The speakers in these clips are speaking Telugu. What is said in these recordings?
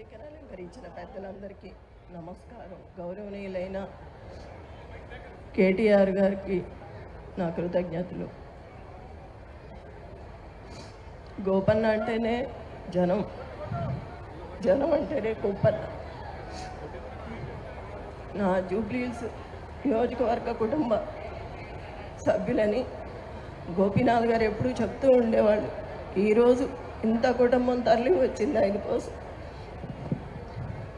వేదికను అలంకరించిన పెద్దలందరికీ నమస్కారం. గౌరవనీయులైన కేటీఆర్ గారికి నా కృతజ్ఞతలు. గోపన్న అంటేనే జనం. జనం అంటేనే గోపన్న నా జూబ్లీస్ నియోజకవర్గ కుటుంబ సభ్యులని గోపీనాథ్ గారు ఎప్పుడూ చెప్తూ ఉండేవాళ్ళు ఈరోజు ఇంత కుటుంబం తరలి వచ్చింది ఆయన కోసం.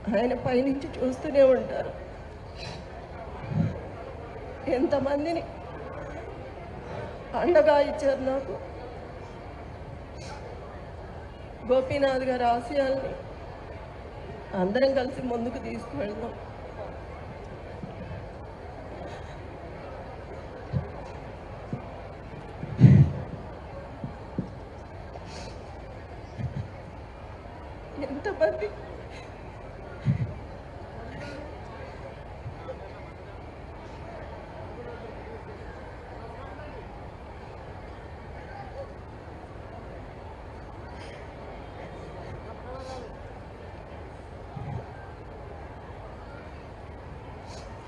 ఆయన పైనుంచి చూస్తూనే ఉంటారు. ఎంతమందిని అండగా ఇచ్చారు నాకు. గోపీనాథ్ గారి ఆశయాల్ని అందరం కలిసి ముందుకు తీసుకువెళ్దాం. ఎంతమంది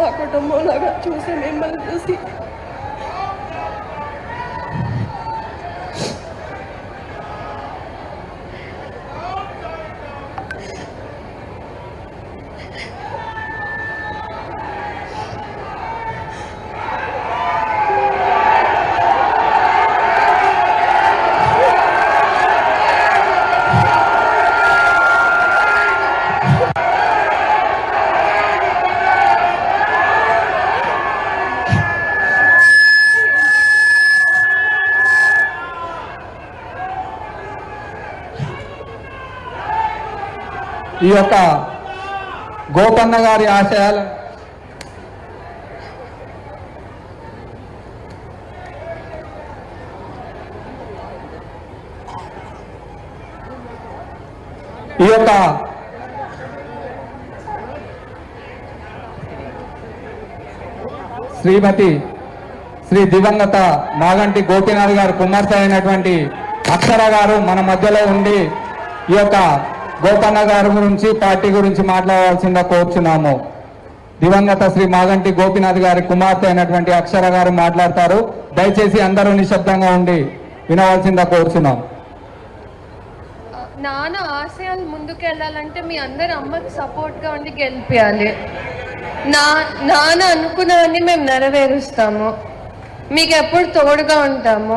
మా కుటుంబం లాగా చూసి మిమ్మల్ని చూసి ఈ యొక్క గోపన్న గారి ఆశయాలు ఈ యొక్క శ్రీమతి శ్రీ దివంగత మాగంటి గోపీనాథ్ గారు కుమార్తె అయినటువంటి అక్షర గారు మన మధ్యలో ఉండి ఈ యొక్క గోపన్న గారి గురించి పార్టీ గురించి మాట్లాడాల్సిందిగా కోరుచున్నాము. దివంగత శ్రీ మాగంటి గోపినాథ్ గారి కుమార్తె అయినటువంటి అక్షర గారు మాట్లాడతారు. దయచేసి అందరూ నిశ్శబ్దంగా ఉండి వినవలసిందిగా కోరుచున్నాం. నాన్న ఆశయాలు ముందుకు వెళ్ళాలంటే మీ అందరు అమ్మకి సపోర్ట్గా ఉండి గెలిపించాలి నా నాన్న అనుకున్నవన్నీ మేము నెరవేరుస్తాము. మీకు ఎప్పుడు తోడుగా ఉంటాము.